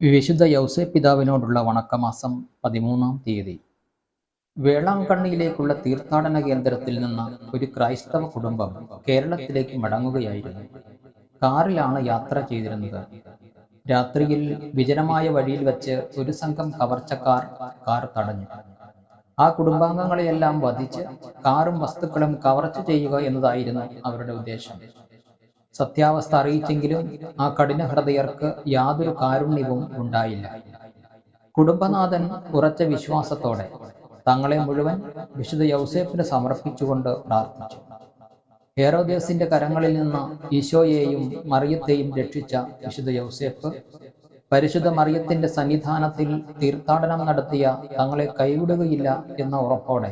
വിശുദ്ധ യൗസേ പിതാവിനോടുള്ള വണക്കമാസം പതിമൂന്നാം തീയതി. വേളാങ്കണ്ണിയിലേക്കുള്ള തീർത്ഥാടന കേന്ദ്രത്തിൽ നിന്ന് ഒരു ക്രൈസ്തവ കുടുംബം കേരളത്തിലേക്ക് മടങ്ങുകയായിരുന്നു. കാറിലാണ് യാത്ര ചെയ്തിരുന്നത്. രാത്രിയിൽ വിജനമായ വഴിയിൽ വെച്ച് ഒരു സംഘം കവർച്ചക്കാർ കാർ തടഞ്ഞു. ആ കുടുംബാംഗങ്ങളെയെല്ലാം വധിച്ച് കാറും വസ്തുക്കളും കവർച്ച ചെയ്യുക എന്നതായിരുന്നു അവരുടെ ഉദ്ദേശം. സത്യാവസ്ഥ അറിയിച്ചെങ്കിലും ആ കഠിന ഹൃദയർക്ക് യാതൊരു കാരുണ്യവും ഉണ്ടായില്ല. കുടുംബനാഥൻ ഉറച്ച വിശ്വാസത്തോടെ തങ്ങളെ മുഴുവൻ വിശുദ്ധ യൗസേപ്പിന് സമർപ്പിച്ചുകൊണ്ട് പ്രാർത്ഥിച്ചു. ഹേറോദേസിന്റെ കരങ്ങളിൽ നിന്ന് ഈശോയെയും മറിയത്തെയും രക്ഷിച്ച വിശുദ്ധ യൗസേഫ് പരിശുദ്ധ മറിയത്തിന്റെ സന്നിധാനത്തിൽ തീർത്ഥാടനം നടത്തിയ തങ്ങളെ കൈവിടുകയില്ല എന്ന ഉറപ്പോടെ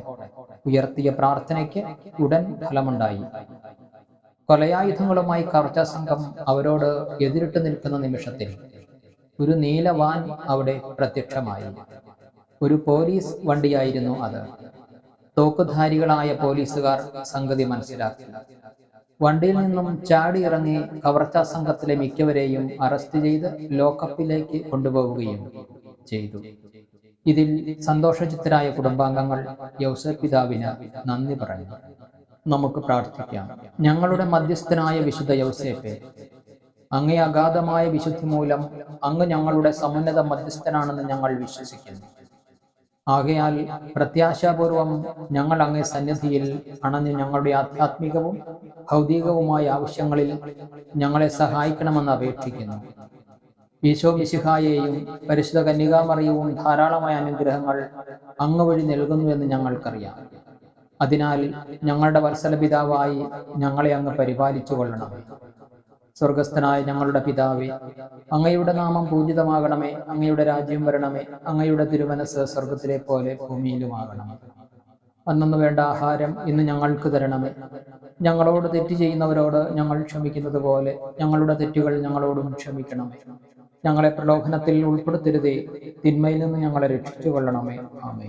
ഉയർത്തിയ പ്രാർത്ഥനയ്ക്ക് ഉടൻ ഫലമുണ്ടായി. കൊലയായുധങ്ങളുമായി കവർച്ച സംഘം അവരോട് എതിരിട്ട് നിൽക്കുന്ന നിമിഷത്തിൽ ഒരു നീലവാൻ അവിടെ പ്രത്യക്ഷമായി. ഒരു പോലീസ് വണ്ടിയായിരുന്നു അത്. തോക്കുധാരികളായ പോലീസുകാർ സംഗതി മനസ്സിലാക്കി. വണ്ടിയിൽ നിന്നും ചാടി ഇറങ്ങി കവർച്ച സംഘത്തിലെ മിക്കവരെയും അറസ്റ്റ് ചെയ്ത് ലോക്കപ്പിലേക്ക് കൊണ്ടുപോവുകയും ചെയ്തു. ഇതിൽ സന്തോഷചിത്തരായ കുടുംബാംഗങ്ങൾ യൗസഫ് പിതാവിന് നന്ദി പറഞ്ഞു നമുക്ക് പ്രാർത്ഥിക്കാം. ഞങ്ങളുടെ മധ്യസ്ഥനായ വിശുദ്ധ യൗസേപ്പെ അങ്ങേ അഗാധമായ വിശുദ്ധി മൂലം അങ്ങ് ഞങ്ങളുടെ സമുന്നത മധ്യസ്ഥനാണെന്ന് ഞങ്ങൾ വിശ്വസിക്കുന്നു. ആകയാൽ പ്രത്യാശാപൂർവം ഞങ്ങൾ അങ്ങേ സന്നിധിയിൽ അണഞ്ഞ് ഞങ്ങളുടെ ആധ്യാത്മികവും ഭൗതികവുമായ ആവശ്യങ്ങളിൽ ഞങ്ങളെ സഹായിക്കണമെന്ന് അപേക്ഷിക്കുന്നു. ഈശോ മിശിഹായെയും പരിശുദ്ധ കന്യകാമറിയവും ധാരാളമായ അനുഗ്രഹങ്ങൾ അങ്ങ് വഴി നൽകുന്നുവെന്ന് ഞങ്ങൾക്കറിയാം. അതിനാൽ ഞങ്ങളുടെ വത്സല പിതാവായി ഞങ്ങളെ അങ്ങ് പരിപാലിച്ചു കൊള്ളണം സ്വർഗസ്ഥനായ ഞങ്ങളുടെ പിതാവേ അങ്ങയുടെ നാമം പൂജിതമാകണമേ അങ്ങയുടെ രാജ്യം വരണമേ അങ്ങയുടെ തിരുമനസ് സ്വർഗത്തിലെ പോലെ ഭൂമിയിലുമാകണമേ അന്നു വേണ്ട ആഹാരം ഇന്ന് ഞങ്ങൾക്ക് തരണമേ. ഞങ്ങളോട് തെറ്റ് ചെയ്യുന്നവരോട് ഞങ്ങൾ ക്ഷമിക്കുന്നത് പോലെ ഞങ്ങളുടെ തെറ്റുകൾ ഞങ്ങളോടും ക്ഷമിക്കണമേ ഞങ്ങളെ പ്രലോഭനത്തിൽ ഉൾപ്പെടുത്തരുതേ തിന്മയിൽ നിന്ന് ഞങ്ങളെ രക്ഷിച്ചു കൊള്ളണമേ ആമേ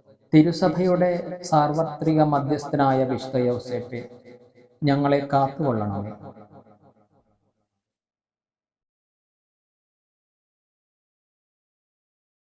തിരുസഭയുടെ സാർവത്രിക മധ്യസ്ഥനായ വിശുദ്ധ ഞങ്ങളെ കാത്തുകൊള്ളണമേ.